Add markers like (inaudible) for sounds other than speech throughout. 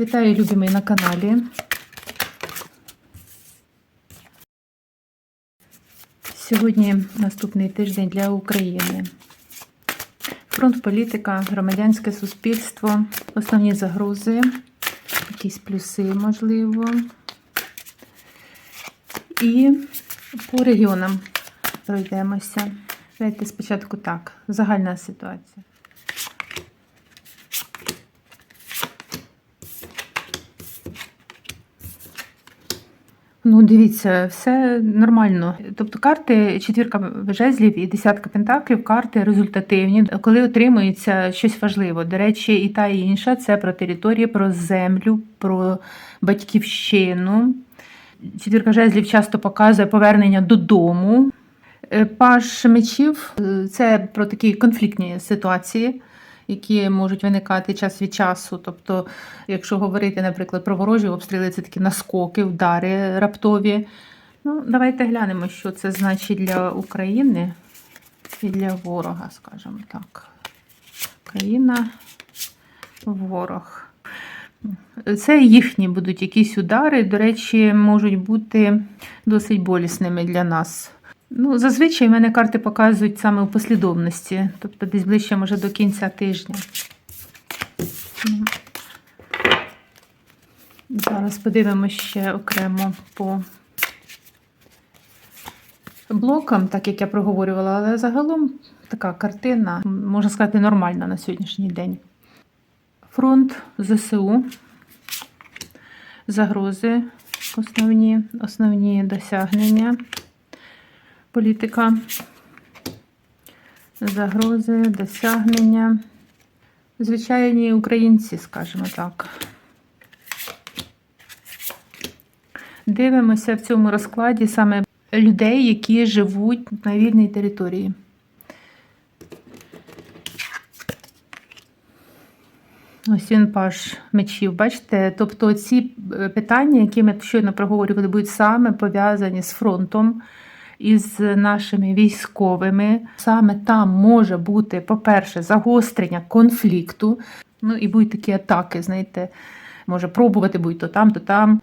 Вітаю, любі на каналі. Сьогодні наступний тиждень для України. Фронт політика, громадянське суспільство, основні загрози, якісь плюси, можливо. І по регіонам пройдемося. Давайте спочатку так. Загальна ситуація. Ну, дивіться, все нормально. Тобто карти четвірка жезлів і десятка пентаклів, карти результативні, коли отримується щось важливе. До речі, і та і інша це про території, про землю, про батьківщину. Четвірка жезлів часто показує повернення додому. Е, Паш мечів е, це про такі конфліктні ситуації, які можуть виникати час від часу. Тобто, якщо говорити, наприклад, про ворожі обстріли, це такі наскоки, удари раптові. Ну, давайте глянемо, що це значить для України і для ворога, скажімо так. Україна, ворог. Це їхні будуть якісь удари, до речі, можуть бути досить болісними для нас. Ну, зазвичай в мене карти показують саме у послідовності, тобто десь ближче, може, до кінця тижня. Зараз подивимося ще окремо по блокам, так як я проговорювала, але загалом така картина, можна сказати, нормальна на сьогоднішній день. Фронт ЗСУ, загрози, основні, основні досягнення політика, загрози, досягнення. Звичайні українці, скажімо так. Дивимося в цьому розкладі саме людей, які живуть на вільній території. Ось він паш мечів, бачите? Тобто ці е, питання, які ми щойно проговорювали, будуть саме пов'язані з фронтом із нашими військовими. Саме там може бути, по-перше, загострення конфлікту. Ну і будуть такі атаки, знаєте, може пробувати будуть то там, то там.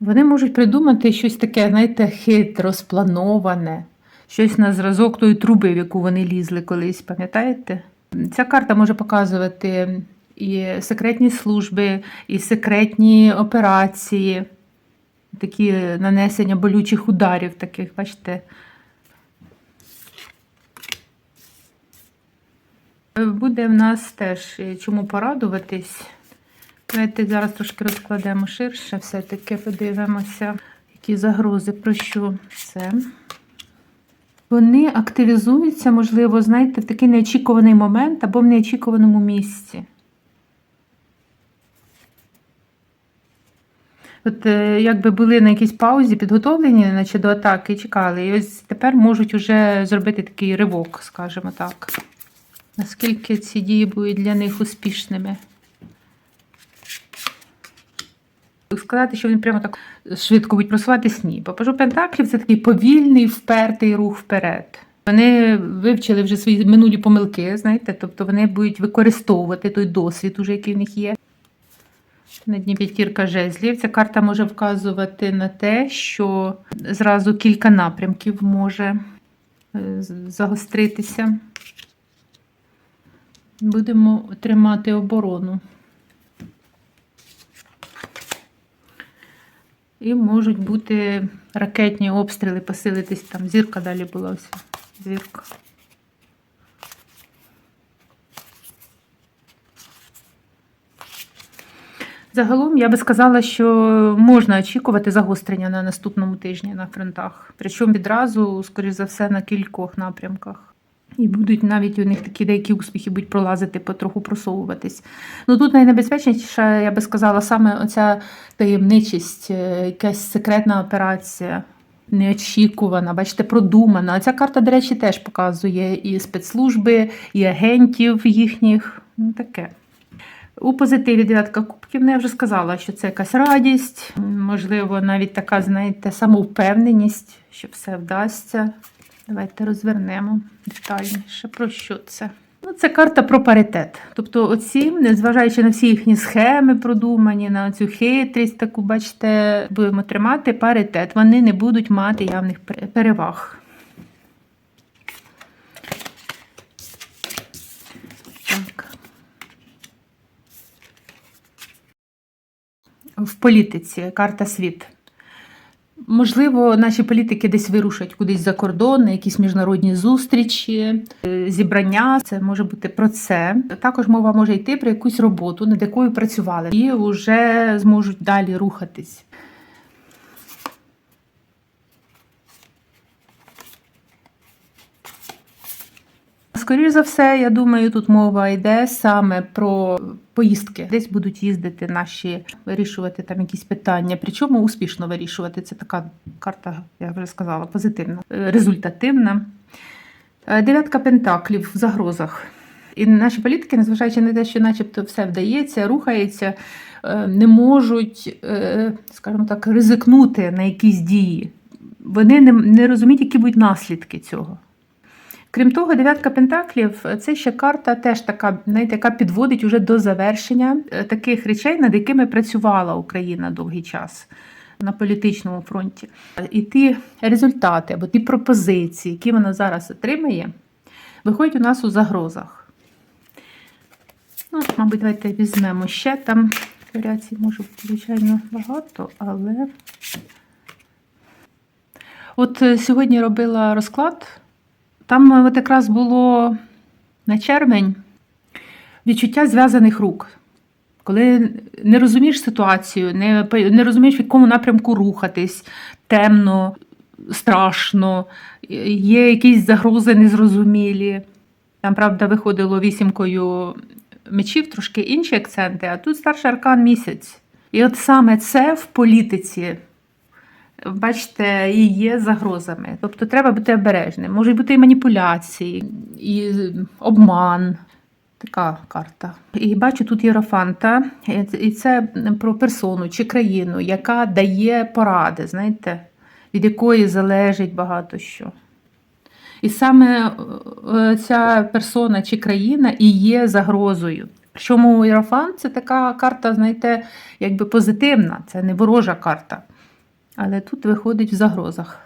Вони можуть придумати щось таке, знаєте, хитро, сплановане, щось на зразок тої труби, в яку вони лізли колись, пам'ятаєте? Ця карта може показувати і секретні служби, і секретні операції такі нанесення болючих ударів, таких, бачите. Буде в нас теж чому порадуватись. Давайте зараз трошки розкладемо ширше, все-таки подивимося, які загрози, про що це. Вони активізуються, можливо, знаєте, в такий неочікуваний момент або в неочікуваному місці. От е, якби були на якійсь паузі, підготовлені наче до атаки чекали. І ось тепер можуть вже зробити такий ривок, скажімо так. Наскільки ці дії будуть для них успішними? Сказати, що вони прямо так швидко будуть просуватись, ні. Попажу Пентаклів це такий повільний, впертий рух вперед. Вони вивчили вже свої минулі помилки, знаєте, тобто вони будуть використовувати той досвід, уже, який в них є. На дні п'ятірка жезлів. Ця карта може вказувати на те, що зразу кілька напрямків може е, загостритися. Будемо тримати оборону. І можуть бути ракетні обстріли, посилитись там. Зірка далі була ось. Зірка. Загалом я би сказала, що можна очікувати загострення на наступному тижні на фронтах. Причому відразу, скоріш за все, на кількох напрямках. І будуть навіть у них такі деякі успіхи будуть пролазити, потроху просовуватись. Ну тут найнебезпечніше, я би сказала, саме оця таємничість, е, якась секретна операція, неочікувана, бачите, продумана. Ця карта, до речі, теж показує і спецслужби, і агентів їхніх. Ну таке. У позитиві дев'ятка кубків, ну я вже сказала, що це якась радість, можливо, навіть така, знаєте, самовпевненість, що все вдасться. Давайте розвернемо детальніше. Про що це? Ну, це карта про паритет. Тобто, оці, незважаючи на всі їхні схеми продумані, на цю хитрість, таку, бачите, будемо тримати паритет. Вони не будуть мати явних переваг. Так. В політиці карта світ. Можливо, наші політики десь вирушать кудись за кордон, на якісь міжнародні зустрічі, е, зібрання. Це може бути про це. Також мова може йти про якусь роботу, над якою працювали, і вже зможуть далі рухатись. Скоріше за все, я думаю, тут мова йде саме про поїздки. Десь будуть їздити наші, вирішувати там якісь питання. Причому успішно вирішувати. Це така карта, я вже сказала, позитивна, е, результативна. Е, Дев'ятка пентаклів в загрозах. І наші політики, незважаючи на те, що начебто все вдається, рухається, е, не можуть, скажімо так, ризикнути на якісь дії. Вони не розуміють, які будуть наслідки цього. Крім того, дев'ятка пентаклів це ще карта, теж така, знаєте, яка підводить уже до завершення е, таких речей, над якими працювала Україна довгий час на політичному фронті. І ті результати або ті пропозиції, які вона зараз отримає, виходять у нас у загрозах. Ну, мабуть, давайте візьмемо ще там. Варіацій може бути, звичайно, багато, але. От е, сьогодні робила розклад. Там е, от якраз було на червень відчуття зв'язаних рук. Коли не розумієш ситуацію, не, не розумієш, в якому напрямку рухатись, темно, страшно, є якісь загрози незрозумілі. Там, правда, виходило вісімкою мечів, трошки інші акценти, а тут старший аркан місяць. І от саме це в політиці бачите, і є загрозами. Тобто треба бути обережним. Можуть бути і маніпуляції, і обман. Така карта. І бачу тут Єрофанта, і це про персону чи країну, яка дає поради, знаєте, від якої залежить багато що. І саме е, ця персона чи країна і є загрозою. Причому Єрофант це така карта, знаєте, якби позитивна, це не ворожа карта. Але тут виходить в загрозах.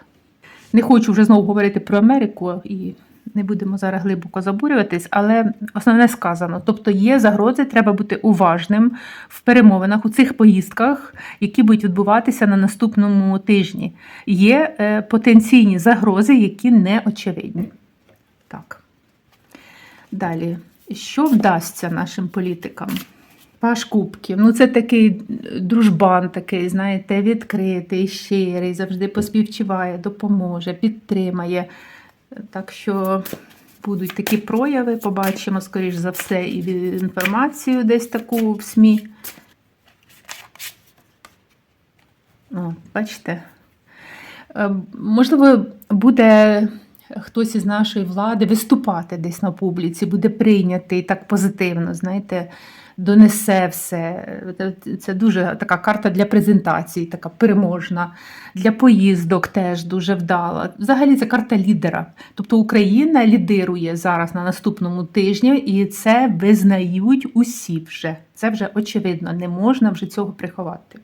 Не хочу вже знову говорити про Америку і не будемо зараз глибоко забурюватись, але основне сказано. Тобто є загрози, треба бути уважним в перемовинах у цих поїздках, які будуть відбуватися на наступному тижні. Є е, потенційні загрози, які не очевидні. Так. Далі, що вдасться нашим політикам? Паш Кубків. Ну, це такий дружбан, такий, знаєте, відкритий, щирий, завжди поспівчуває, допоможе, підтримає. Так що будуть такі прояви, побачимо, скоріш за все, і інформацію десь таку в СМІ. О, бачите? Е, Можливо, буде хтось із нашої влади виступати десь на публіці, буде прийнятий так позитивно, знаєте, донесе все. Це дуже така карта для презентації, така переможна, для поїздок теж дуже вдала. Взагалі це карта лідера. Тобто Україна лідирує зараз на наступному тижні, і це визнають усі вже. Це вже очевидно, не можна вже цього приховати.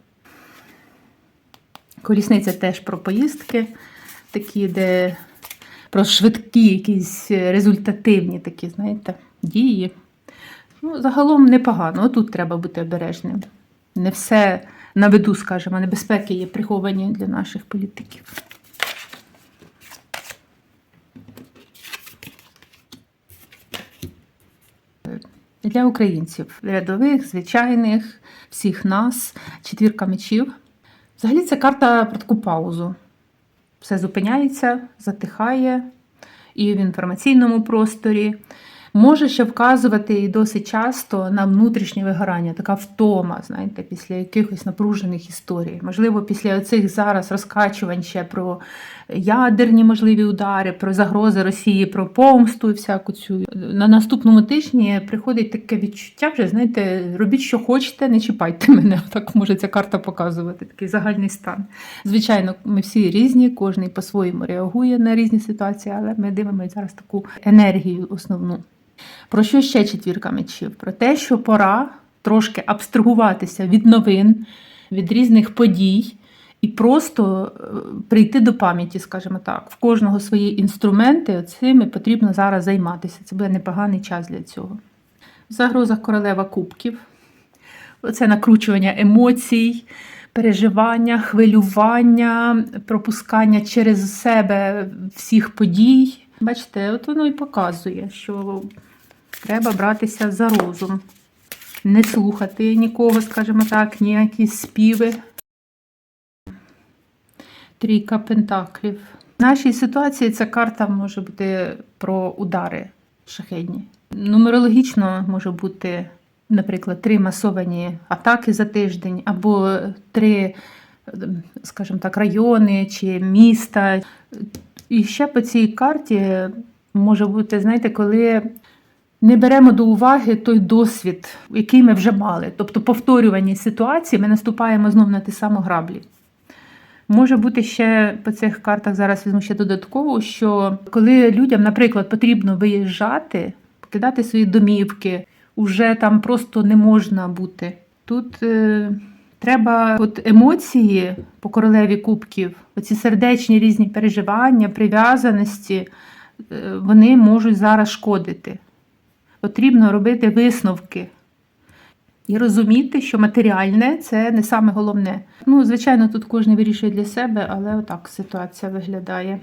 Колісниця теж про поїздки, такі, де про швидкі, якісь результативні такі, знаєте, дії. Ну, загалом непогано. Отут треба бути обережним. Не все на виду, скажімо, небезпеки є приховані для наших політиків. Для українців, рядових, звичайних, всіх нас, четвірка мечів. Взагалі це карта про таку паузу. Все зупиняється, затихає і в інформаційному просторі. Може ще вказувати і досить часто на внутрішнє вигорання, така втома, знаєте, після якихось напружених історій. Можливо, після цих зараз розкачувань ще про ядерні можливі удари, про загрози Росії, про помсту і всяку цю. На наступному тижні приходить таке відчуття, вже знаєте, робіть, що хочете, не чіпайте мене. (laughs) Так може ця карта показувати, такий загальний стан. Звичайно, ми всі різні, кожен по-своєму реагує на різні ситуації, але ми дивимося зараз таку енергію основну. Про що ще четвірка мечів? Про те, що пора трошки абстрагуватися від новин, від різних подій і просто е, прийти до пам'яті, скажімо так. В кожного свої інструменти, цими потрібно зараз займатися. Це буде непоганий час для цього. В загрозах королева кубків. Оце накручування емоцій, переживання, хвилювання, пропускання через себе всіх подій. Бачите, от воно і показує, що треба братися за розум, не слухати нікого, скажімо так, ніякі співи. Трійка пентаклів. В нашій ситуації ця карта може бути про удари шахедні. Нумерологічно може бути, наприклад, три масовані атаки за тиждень, або три, скажімо так, райони чи міста. І ще по цій карті може бути, знаєте, коли не беремо до уваги той досвід, який ми вже мали. Тобто повторювані ситуації, ми наступаємо знов на ті самі граблі. Може бути ще по цих картах зараз візьму ще додатково, що коли людям, наприклад, потрібно виїжджати, покидати свої домівки, уже там просто не можна бути. Тут е, треба от емоції по королеві кубків, оці сердечні різні переживання, прив'язаності, е, вони можуть зараз шкодити. Потрібно робити висновки. І розуміти, що матеріальне це не саме головне. Ну, звичайно, тут кожен вирішує для себе, але отак ситуація виглядає.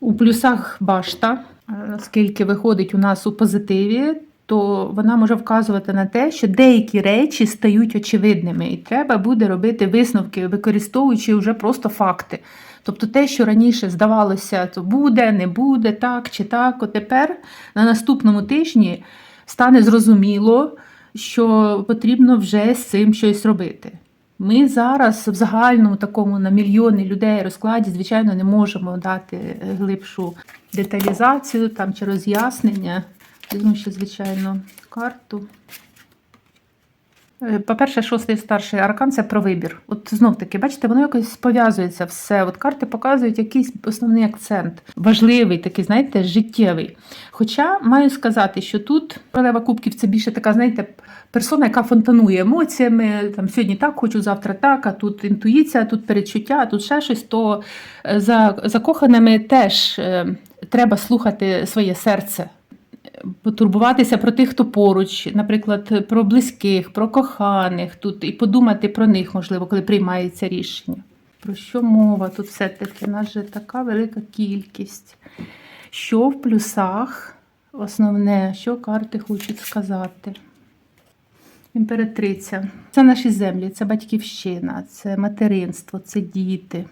У плюсах башта, е, оскільки виходить у нас у позитиві, то вона може вказувати на те, що деякі речі стають очевидними, і треба буде робити висновки, використовуючи вже просто факти. Тобто те, що раніше здавалося, то буде, не буде, так чи так, от тепер на наступному тижні стане зрозуміло що потрібно вже з цим щось робити. Ми зараз в загальному такому на мільйони людей розкладі, звичайно, не можемо дати глибшу деталізацію там, чи роз'яснення. Візьму ще, звичайно, карту. Е, По-перше, шостий старший аркан це про вибір. От знов таки, бачите, воно якось пов'язується все. От карти показують якийсь основний акцент, важливий, такий, знаєте, життєвий. Хоча маю сказати, що тут королева кубків це більше така, знаєте, персона, яка фонтанує емоціями. Там сьогодні так хочу, завтра так, а тут інтуїція, тут перечуття, а тут ще щось. То е, за закоханими теж е, треба слухати своє серце потурбуватися про тих, хто поруч, наприклад, про близьких, про коханих тут, і подумати про них, можливо, коли приймається рішення. Про що мова? Тут все-таки у нас же така велика кількість. Що в плюсах основне, що карти хочуть сказати? Імператриця. Це наші землі, це батьківщина, це материнство, це діти.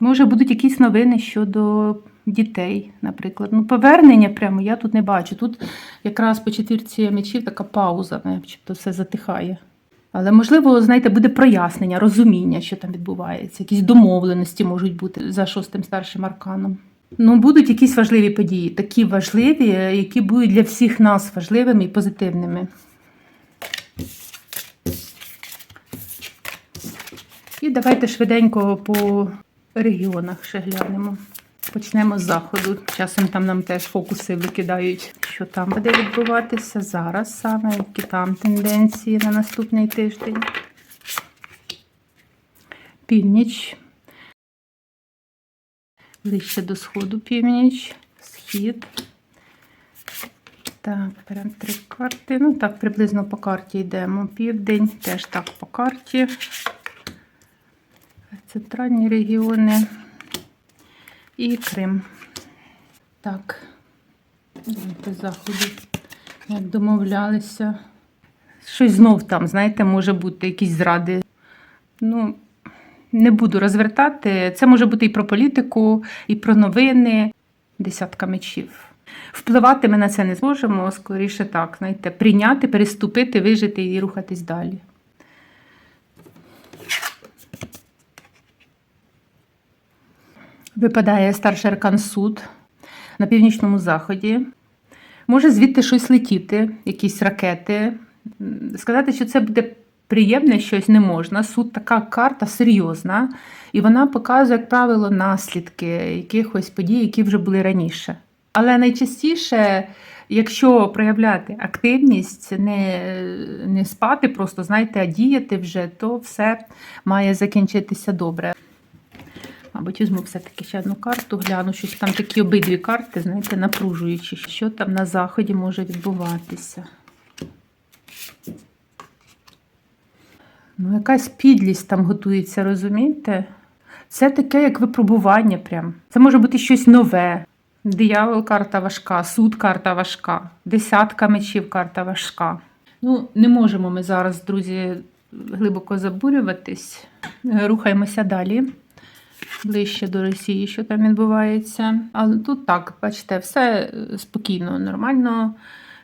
Може, будуть якісь новини щодо дітей, наприклад. Ну, повернення прямо я тут не бачу. Тут якраз по четвірці мечів така пауза, начебто все затихає. Але, можливо, знаєте, буде прояснення, розуміння, що там відбувається, якісь домовленості можуть бути за шостим старшим арканом. Ну, будуть якісь важливі події, такі важливі, які будуть для всіх нас важливими і позитивними. І давайте швиденько по регіонах ще глянемо. Почнемо з заходу. Часом там нам теж фокуси викидають, що там буде відбуватися зараз саме, які там тенденції на наступний тиждень. Північ. Ближче до сходу північ, схід. Так, беремо три карти. Ну, так, приблизно по карті йдемо. Південь, теж так по карті. Центральні регіони і Крим. Так, давайте заходу, як домовлялися. Щось знов там, знаєте, може бути якісь зради. Ну, не буду розвертати. Це може бути і про політику, і про новини. Десятка мечів. Впливати ми на це не зможемо, скоріше так, знаєте, прийняти, переступити, вижити і рухатись далі. Випадає старший аркан суд на північному заході. Може звідти щось летіти, якісь ракети. Сказати, що це буде приємне щось не можна. Суд така карта серйозна, і вона показує, як правило, наслідки якихось подій, які вже були раніше. Але найчастіше, якщо проявляти активність, не, не спати, просто знаєте, а діяти вже, то все має закінчитися добре. Мабуть, візьму все-таки ще одну карту, гляну, щось там такі обидві карти, знаєте, напружуючі, що там на заході може відбуватися. Ну, якась підлість там готується, розумієте? Це таке, як випробування прям. Це може бути щось нове. Диявол карта важка, суд карта важка, десятка мечів карта важка. Ну, не можемо ми зараз, друзі, глибоко забурюватись. Рухаємося далі. Ближче до Росії, що там відбувається. Але тут так, бачите, все е, спокійно, нормально,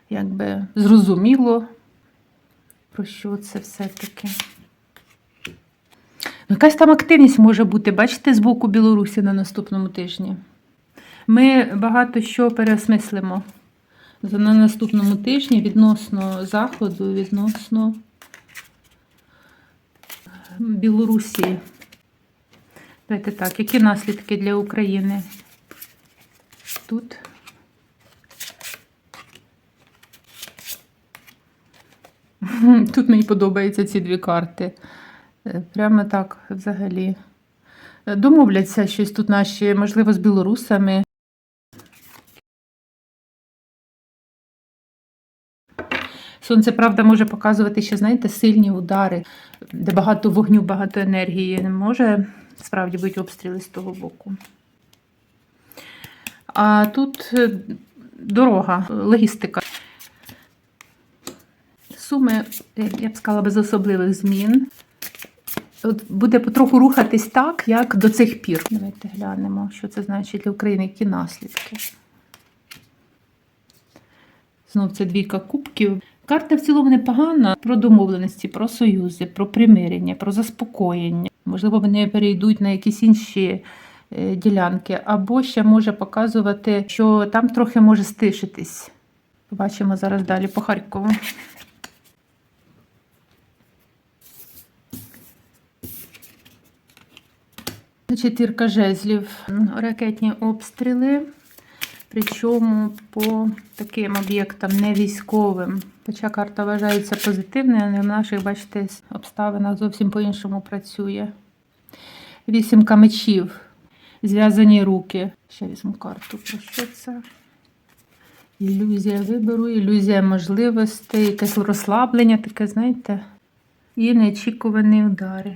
якби зрозуміло, про що це все-таки. Ну, Якась там активність може бути, бачите, з боку Білорусі на наступному тижні. Ми багато що переосмислимо на наступному тижні відносно Заходу, відносно Білорусі. Давайте так, які наслідки для України? Тут. (laughs) Тут мені подобаються ці дві карти. Е, Прямо так взагалі. Е, Домовляться щось тут наші, можливо, з білорусами. Сонце, правда, може показувати ще, знаєте, сильні удари, де багато вогню, багато енергії. Не може справді бути обстріли з того боку. А тут е, дорога, логістика. Суми, е, я б сказала, без особливих змін. От буде потроху рухатись так, як до цих пір. Давайте глянемо, що це значить для України, які наслідки. Знов це двійка кубків. Карта в цілому непогана про домовленості, про союзи, про примирення, про заспокоєння. Можливо, вони перейдуть на якісь інші е, ділянки, або ще може показувати, що там трохи може стишитись. Побачимо зараз далі по Харкову. Четвірка жезлів, ракетні обстріли, причому по таким об'єктам не військовим. Хоча карта вважається позитивною, але в наших, бачите, обставинах зовсім по-іншому працює. Вісімка мечів, зв'язані руки. Ще візьму карту. Про що це? Ілюзія вибору, ілюзія можливостей, якесь розслаблення, таке, знаєте, і неочікувані удари.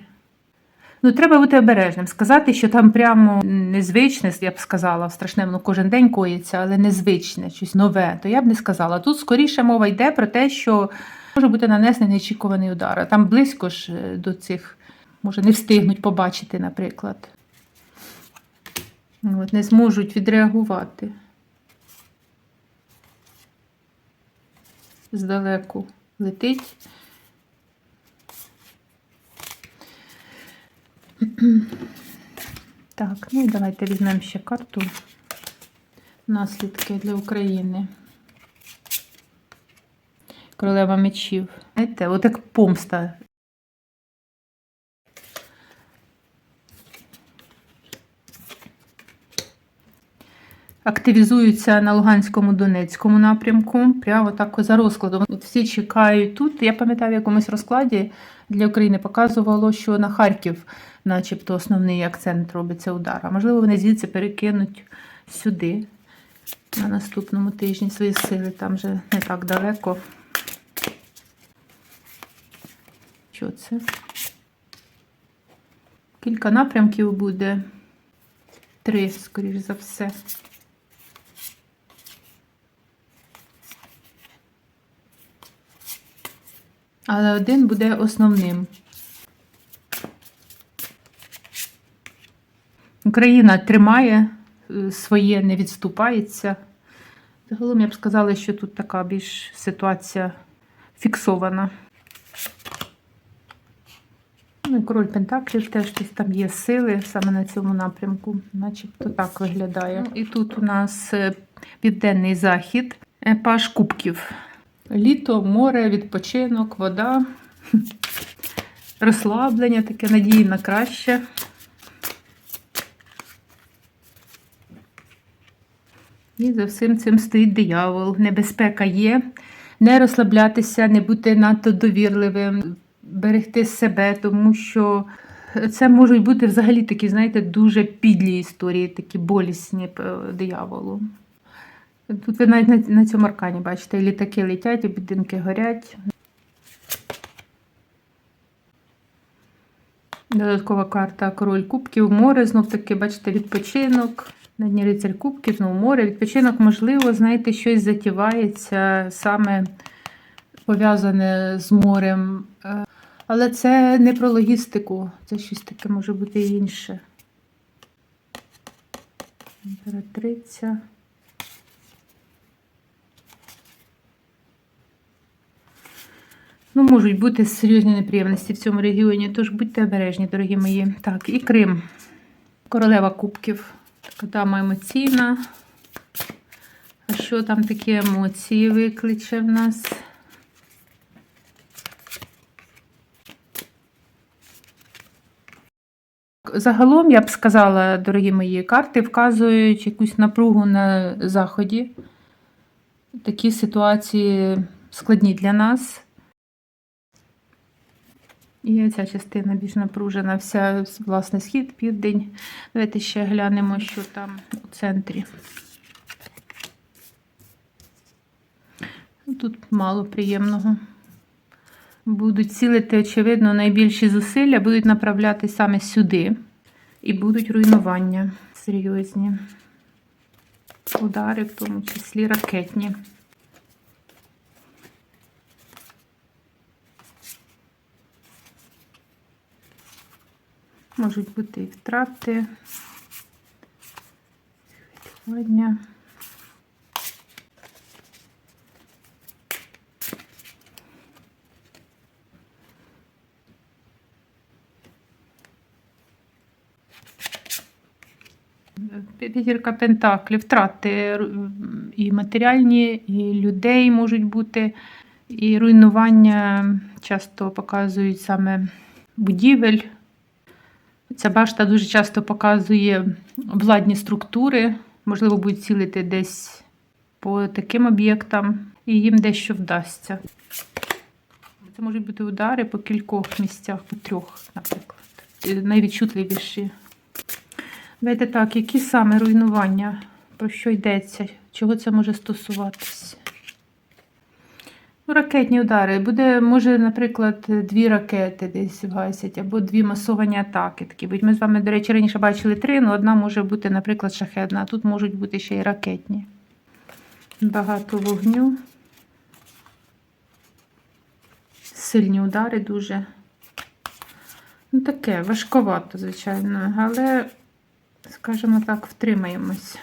Ну, треба бути обережним. Сказати, що там прямо незвичне, я б сказала, страшне, воно кожен день коїться, але незвичне, щось нове, то я б не сказала. Тут скоріше мова йде про те, що може бути нанесений неочікуваний удар. А там близько ж е, до цих, може, не встигнуть побачити, наприклад. От, не зможуть відреагувати. Здалеку летить. (clears throat) Так, ну і давайте візьмемо ще карту. Наслідки для України. Королева мечів. Знаєте, от як помста. Активізуються на Луганському Донецькому напрямку. Прямо так за розкладом. От всі чекають тут. Я пам'ятаю, в якомусь розкладі для України показувало, що на Харків, начебто, основний акцент робиться удар. А можливо, вони звідси перекинуть сюди на наступному тижні свої сили. Там вже не так далеко. Що це? Кілька напрямків буде. Три, скоріш за все. Але один буде основним. Україна тримає е, своє, не відступається. Загалом я б сказала, що тут така більш ситуація фіксована. Ну, і король Пентаклів теж десь там є сили саме на цьому напрямку, начебто так виглядає. Ну, і тут у нас е, південний захід, паш кубків. Літо, море, відпочинок, вода, розслаблення, таке надії на краще. І за всім цим стоїть диявол. Небезпека є. Не розслаблятися, не бути надто довірливим, берегти себе, тому що це можуть бути взагалі такі, знаєте, дуже підлі історії, такі болісні дияволу. Тут ви навіть на, на цьому аркані бачите, літаки летять, і будинки горять. Додаткова карта Король Кубків, море, знов таки, бачите, відпочинок. На дні рицарь Кубків, знову море. Відпочинок, можливо, знаєте, щось затівається саме пов'язане з морем. Е, Але це не про логістику, це щось таке може бути інше. Імператриця. Ну, можуть бути серйозні неприємності в цьому регіоні, тож будьте обережні, дорогі мої. Так, і Крим. Королева кубків. Така дама емоційна. А що там такі емоції викличе в нас? Загалом, я б сказала, дорогі мої карти вказують якусь напругу на заході. Такі ситуації складні для нас. І ця частина більш напружена, вся, власне, схід, південь. Давайте ще глянемо, що там у центрі. Ну, Тут мало приємного. Будуть цілити, очевидно, найбільші зусилля будуть направляти саме сюди. І будуть руйнування серйозні. Удари, в тому числі ракетні. Можуть бути і втрати, хвилювання. П'ятірка пентаклів, втрати і матеріальні, і людей можуть бути, і руйнування часто показують саме будівель. Ця башта дуже часто показує владні структури, можливо, будуть цілити десь по таким об'єктам, і їм дещо вдасться. Це можуть бути удари по кількох місцях, по трьох, наприклад. Найвідчутливіші. Давайте так, які саме руйнування? Про що йдеться? Чого це може стосуватися? Ну, ракетні удари. Буде, може, наприклад, дві ракети десь вгасять, або дві масовані атаки. Такі. будуть. Ми з вами, до речі, раніше бачили три, але одна може бути, наприклад, шахедна, а тут можуть бути ще й ракетні. Багато вогню. Сильні удари дуже. Ну, таке, важковато, звичайно, але, скажімо так, втримаємось.